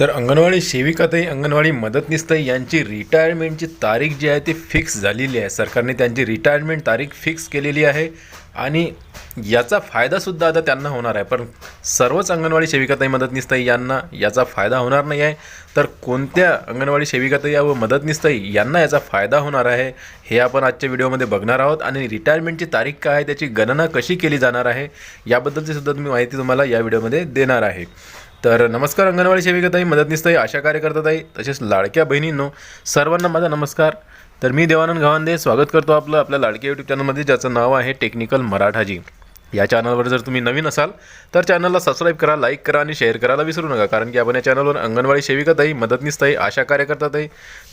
तर अंगणवाडी सेविकाताई अंगणवाडी मदतनीसताई यांची रिटायरमेंटची तारीख जी आहे ती फिक्स झालेली आहे. सरकारने त्यांची रिटायरमेंट तारीख फिक्स केलेली आहे. आणि याचा फायदासुद्धा आता त्यांना होणार आहे. पण सर्वच अंगणवाडी सेविकाताई मदतनीसताई यांना. याचा फायदा होणार नाही आहे. तर कोणत्या अंगणवाडी सेविकाताई व मदतनीसताई यांना याचा फायदा होणार आहे हे आपण आजच्या व्हिडिओमध्ये बघणार आहोत. आणि रिटायरमेंटची तारीख काय आहे त्याची गणना कशी केली जाणार आहे याबद्दलची सुद्धा तुम्ही माहिती तुम्हाला या व्हिडिओमध्ये देणार आहे. तर नमस्कार अंगणवाडी सेविकाताई मदतनीसताई आशा कार्यकर्ताताई तसेच लाडक्या बहिणींनो सर्वांना माझा नमस्कार. तर मी देवानंद गव्हांदे स्वागत करतो आपलं आपल्या लाडक्या यूट्यूब चॅनलमध्ये ज्याचं नाव आहे टेक्निकल मराठाजी. या चॅनलवर जर तुम्ही नवीन असाल तर चॅनलला सबस्क्राईब करा लाईक करा आणि शेअर करायला विसरू नका. कारण की आपण या चॅनलवर अंगणवाडी सेविकाताई मदतनीसताई आशा कार्यकर्ताताई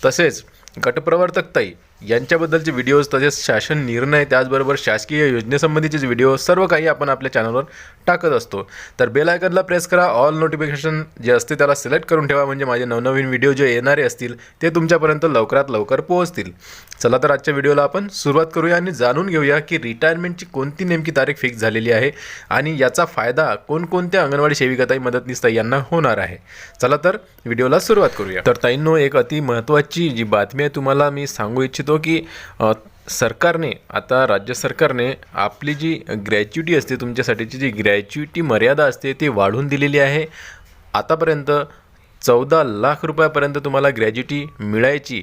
तसेच गटप्रवर्तकताई यांच्याबद्दलचे व्हिडिओज तसेच शासन निर्णय त्याचबरोबर शासकीय योजनेसंबंधीचे व्हिडिओ सर्व काही आपण आपल्या चॅनलवर टाकत असतो. तर बेल आयकनला प्रेस करा ऑल नोटिफिकेशन जे असते त्याला सिलेक्ट करून ठेवा म्हणजे माझे नवनवीन व्हिडिओ जे येणारे असतील ते तुमच्यापर्यंत लवकरात लवकर पोहोचतील. चला तर आजच्या व्हिडिओला आपण सुरुवात करूया आणि जाणून घेऊया की रिटायरमेंटची कोणती नेमकी तारीख फिक्स झालेली आहे आणि याचा फायदा कोणकोणत्या अंगणवाडी सेविकाताई मदतनीसताई यांना होणार आहे. चला तर व्हिडिओला सुरुवात करूया. तर ताईंनो एक अति महत्त्वाची जी बातमी आहे तुम्हाला मी सांगू इच्छितो की सरकारने आता राज्य सरकारने आपली जी ग्रॅच्युटी असते तुमच्यासाठीची जी ग्रॅच्युटी मर्यादा असते ती वाढवून दिलेली आहे. आतापर्यंत चौदा लाख रुपयापर्यंत तुम्हाला ग्रॅज्युटी मिळायची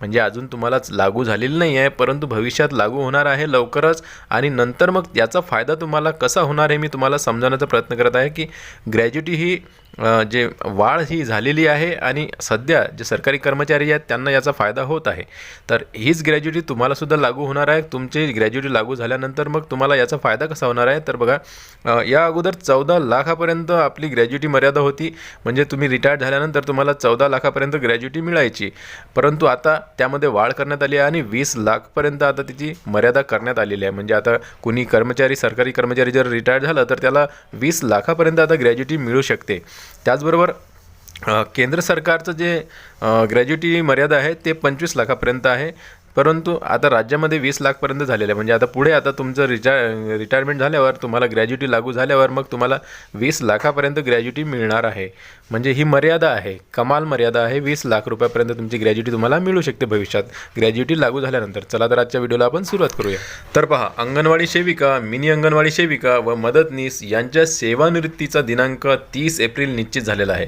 म्हणजे अजून तुम्हालाच लागू झालेली नाही आहे परंतु भविष्यात लागू होणार आहे लवकरच. आणि नंतर मग याचा फायदा तुम्हाला कसा होणार आहे मी तुम्हाला समजावण्याचा प्रयत्न करत आहे की ग्रॅज्युटी ही जे वाढ ही झालेली आहे आणि सध्या जे सरकारी कर्मचारी आहेत त्यांना याचा फायदा होत आहे. तर हीच ग्रॅज्युटी तुम्हालासुद्धा लागू होणार आहे. तुमची ग्रॅज्युटी लागू झाल्यानंतर मग तुम्हाला याचा फायदा कसा होणार आहे? तर बघा या अगोदर चौदा लाखापर्यंत आपली ग्रॅज्युटी मर्यादा होती. म्हणजे तुम्ही रिटायर्ड झाल्यानंतर तुम्हाला चौदा लाखापर्यंत ग्रॅज्युटी मिळायची. परंतु आता त्यामध्ये वाढ करण्यात आली आहे आणि वीस लाखपर्यंत आता तिची मर्यादा करण्यात आलेली आहे. म्हणजे आता कुणी कर्मचारी सरकारी कर्मचारी जर रिटायर्ड झालं तर त्याला वीस लाखापर्यंत आता ग्रॅज्युटी मिळू शकते. त्याचबरोबर केंद्र सरकारचं जे ग्रॅज्युटी मर्यादा आहे ते पंचवीस लाखापर्यंत आहे. परंतु आता राज्यामध्ये वीस लाखपर्यंत झालेलं आहे. म्हणजे आता पुढे आता तुमचं रिटाय रिटायरमेंट झाल्यावर तुम्हाला ग्रॅज्युटी लागू झाल्यावर मग तुम्हाला वीस लाखापर्यंत ग्रॅज्युटी मिळणार आहे. म्हणजे ही मर्यादा आहे कमाल मर्यादा आहे. वीस लाख रुपयापर्यंत तुमची ग्रॅज्युटी तुम्हाला मिळू शकते भविष्यात. ग्रॅज्युटी लागू झाल्यानंतर. चला तर आजच्या व्हिडिओला आपण सुरुवात करूया. तर पहा अंगणवाडी सेविका मिनी अंगणवाडी सेविका व मदतनीस यांच्या सेवानिवृत्तीचा दिनांक तीस एप्रिल निश्चित झालेला आहे.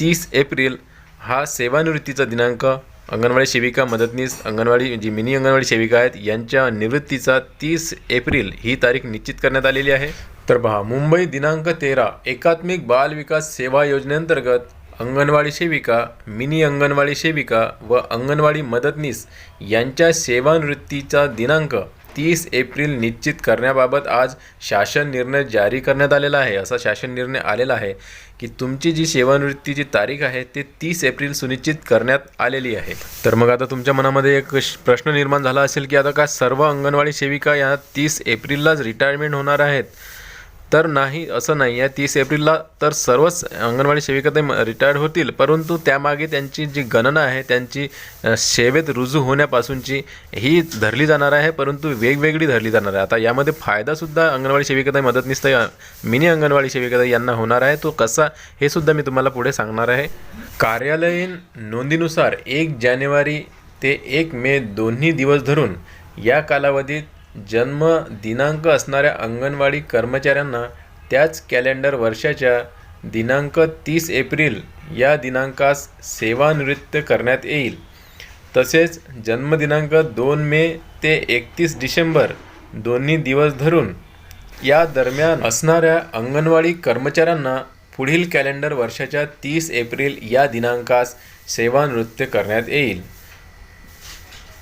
तीस एप्रिल हा सेवानिवृत्तीचा दिनांक अंगणवाडी सेविका मदतनीस अंगणवाडी जी मिनी अंगणवाडी सेविका आहेत यांच्या निवृत्तीचा तीस एप्रिल ही तारीख निश्चित करण्यात आलेली आहे. तर पहा मुंबई दिनांक तेरा एकात्मिक बाल विकास सेवा योजनेअंतर्गत अंगणवाडी सेविका मिनी अंगणवाडी सेविका व अंगणवाडी मदतनीस यांच्या सेवानिवृत्तीचा दिनांक तीस एप्रिल निश्चित करण्याबाबत आज शासन निर्णय जारी करण्यात आलेला आहे. असा शासन निर्णय आलेला आहे की तुमची जी सेवानिवृत्तीची तारीख आहे ते तीस एप्रिल सुनिश्चित करण्यात आलेली आहे. तर मग आता तुमच्या मनामध्ये एक प्रश्न निर्माण झाला असेल की आता का सर्व अंगणवाडी सेविका या तीस एप्रिललाच रिटायरमेंट होणार आहेत? तर नाही असं नाही. आहे तीस एप्रिलला तर सर्वच अंगणवाडी सेविका ते रिटायर्ड होतील. परंतु त्यामागे त्यांची जी गणना आहे त्यांची सेवेत रुजू होण्यापासूनची ही धरली जाणार आहे परंतु वेगवेगळी धरली जाणार आहे. आता यामध्ये फायदासुद्धा अंगणवाडी सेविकाताई मदतनीस मिनी अंगणवाडी सेविकाताई यांना होणार आहे. तो कसा हे सुद्धा मी तुम्हाला पुढे सांगणार आहे. कार्यालयीन नोंदीनुसार एक जानेवारी ते एक मे दोन्ही दिवस धरून या कालावधीत जन्म दिनांक असणाऱ्या अंगणवाडी कर्मचाऱ्यांना त्याच कॅलेंडर वर्षाच्या दिनांक तीस एप्रिल या दिनांकास सेवानिवृत्त करण्यात येईल. तसेच जन्मदिनांक दोन मे ते एकतीस डिसेंबर दोन्ही दिवस धरून या दरम्यान असणाऱ्या अंगणवाडी कर्मचाऱ्यांना पुढील कॅलेंडर वर्षाच्या तीस एप्रिल या दिनांकास सेवानृत्य करण्यात येईल.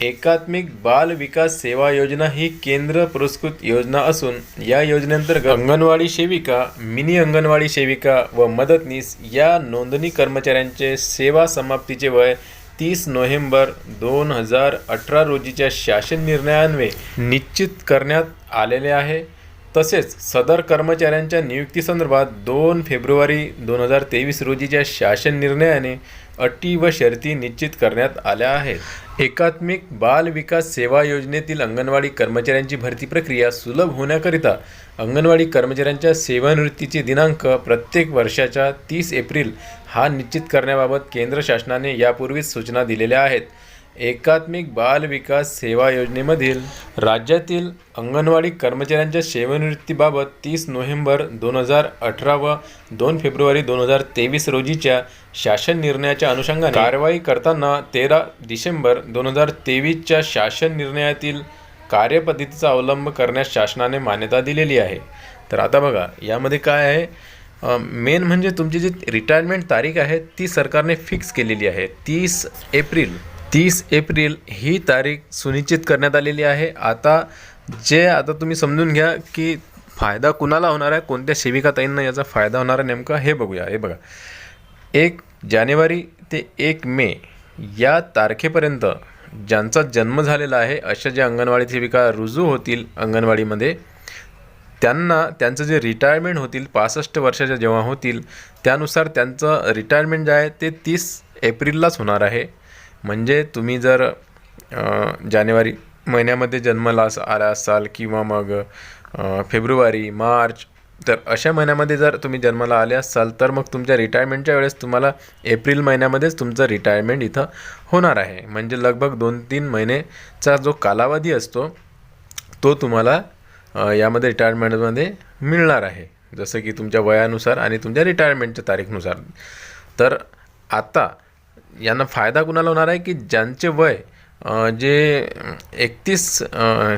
एकात्मिक बाल विकास सेवा योजना ही केंद्र पुरस्कृत योजना असून या योजनेअंतर्गत अंगणवाडी सेविका मिनी अंगणवाडी सेविका व मदतनीस या नोंदणी कर्मचाऱ्यांचे सेवा समाप्तीचे वय तीस नोव्हेंबर दोन हजार अठरा रोजीच्या शासन निर्णयान्वये निश्चित करण्यात आलेले आहे. तसेच सदर कर्मचाऱ्यांच्या नियुक्तीसंदर्भात दोन फेब्रुवारी दोन हजार तेवीस रोजीच्या शासन निर्णयाने अटी व शर्ती निश्चित करण्यात आल्या आहेत. एकात्मिक बाल विकास सेवा योजनेतील अंगणवाडी कर्मचाऱ्यांची भरती प्रक्रिया सुलभ होण्याकरिता अंगणवाडी कर्मचाऱ्यांच्या सेवानिवृत्तीचे दिनांक प्रत्येक वर्षाच्या तीस एप्रिल हा निश्चित करण्याबाबत केंद्र शासनाने यापूर्वीच सूचना दिलेल्या आहेत. एकात्मिक बाल विकास सेवा योजनेमधील राज्यातील अंगणवाडी कर्मचाऱ्यांच्या सेवानिवृत्तीबाबत तीस नोव्हेंबर दोन हजार अठरा व दोन फेब्रुवारी दोन हजार तेवीस रोजीच्या शासन निर्णयाच्या अनुषंगाने कारवाई करताना तेरा डिसेंबर दोन हजार तेवीसच्या शासन निर्णयातील कार्यपद्धतीचा अवलंब करण्यास शासनाने मान्यता दिलेली आहे. तर आता बघा यामध्ये काय आहे? मेन म्हणजे तुमची जी रिटायरमेंट तारीख आहे ती सरकारने फिक्स केलेली आहे. तीस एप्रिल तीस एप्रिल ही तारीख सुनिश्चित करण्यात आलेली आहे. आता जे आता तुम्ही समजून घ्या की फायदा कुणाला होणार आहे कोणत्या सेविकाताईंना याचा फायदा होणार आहे नेमका हे बघूया. हे बघा. एक जानेवारी ते एक मे या तारखेपर्यंत ज्यांचा जन्म झालेला आहे अशा ज्या अंगणवाडी सेविका रुजू होतील अंगणवाडीमध्ये त्यांना त्यांचं जे रिटायरमेंट होतील पासष्ट वर्षाच्या जेव्हा होतील त्यानुसार त्यांचं रिटायरमेंट जे आहे ते तीस एप्रिललाच होणार आहे. म्हणजे तुम्ही जर जानेवारी महिन्यामध्ये जन्माला अस आला असाल किंवा मग फेब्रुवारी मार्च तर अशा महिन्यामध्ये जर तुम्ही जन्माला आले असाल तर मग तुमच्या रिटायरमेंटच्या वेळेस तुम्हाला एप्रिल महिन्यामध्येच तुमचं रिटायरमेंट इथं होणार आहे. म्हणजे लगभग दोन तीन महिनेचा जो कालावधी असतो तो तुम्हाला यामध्ये रिटायरमेंटमध्ये मिळणार आहे. जसं की तुमच्या वयानुसार आणि तुमच्या रिटायरमेंटच्या तारीखनुसार. तर आता यांना फायदा कुणाला होणार आहे की ज्यांचे वय जे एकतीस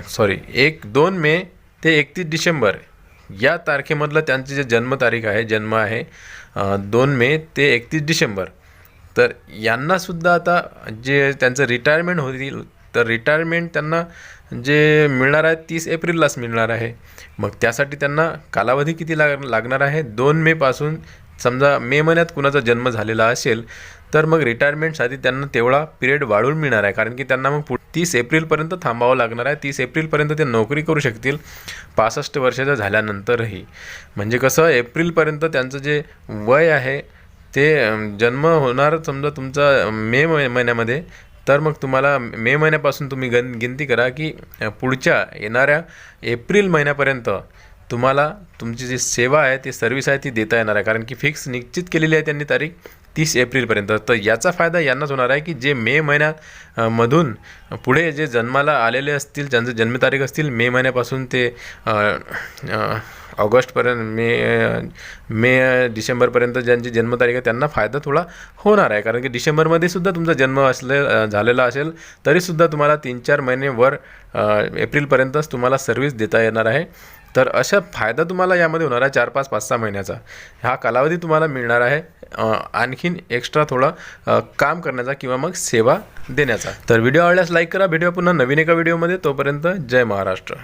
सॉरी एक दोन मे ते एकतीस डिसेंबर या तारखेमधलं त्यांची जे जन्मतारीख आहे जन्म आहे दोन मे ते एकतीस डिसेंबर. तर यांनासुद्धा आता जे त्यांचं रिटायरमेंट होतील तर रिटायरमेंट त्यांना जे मिळणार आहे तीस एप्रिललाच मिळणार आहे. मग त्यासाठी त्यांना कालावधी किती लाग लागणार आहे? दोन मेपासून समजा मे महिन्यात कुणाचा जन्म झालेला असेल तर मग रिटायरमेंटसाठी त्यांना तेवढा पिरियड वाढवून मिळणार आहे. कारण की त्यांना मग पु तीस एप्रिलपर्यंत थांबावं लागणार आहे. तीस एप्रिलपर्यंत ते नोकरी करू शकतील पासष्ट वर्षाच्या झाल्यानंतरही. म्हणजे कसं एप्रिलपर्यंत त्यांचं जे वय आहे ते जन्म होणार समजा तुमचा मे महिन्यामध्ये तर मग तुम्हाला मे महिन्यापासून तुम्ही गन गिनती करा की पुढच्या येणाऱ्या एप्रिल महिन्यापर्यंत तुम्हाला तुमची जी सेवा आहे ती सर्व्हिस आहे ती देता येणार आहे. कारण की फिक्स निश्चित केलेली आहे त्यांनी तारीख. तीस एप्रिलपर्यंत. तर याचा फायदा यांनाच होणार आहे की जे मे महिन्यात मधून पुढे जे जन्माला आलेले असतील ज्यांचं जन्मतारीख असतील मे महिन्यापासून ते ऑगस्टपर्यंत मे मे डिसेंबरपर्यंत ज्यांची जन्मतारीख आहे त्यांना फायदा थोडा होणार आहे. कारण की डिसेंबरमध्ये सुद्धा तुमचा जन्म असले झालेला असेल तरीसुद्धा तुम्हाला तीन चार महिने वर एप्रिलपर्यंतच तुम्हाला सर्व्हिस देता येणार आहे. तर अशा फायदा तुम्हाला यामध्ये होणार आहे चार पाच पाच सहा महिन्याचा. हा कालावधी तुम्हाला मिळणार आहे आणखीन एक्स्ट्रा थोडं काम करण्याचा किंवा मग सेवा देण्याचा. तर व्हिडिओ आवडल्यास लाईक करा. भेटूया पुन्हा नवीन एका व्हिडिओमध्ये. तोपर्यंत जय महाराष्ट्र.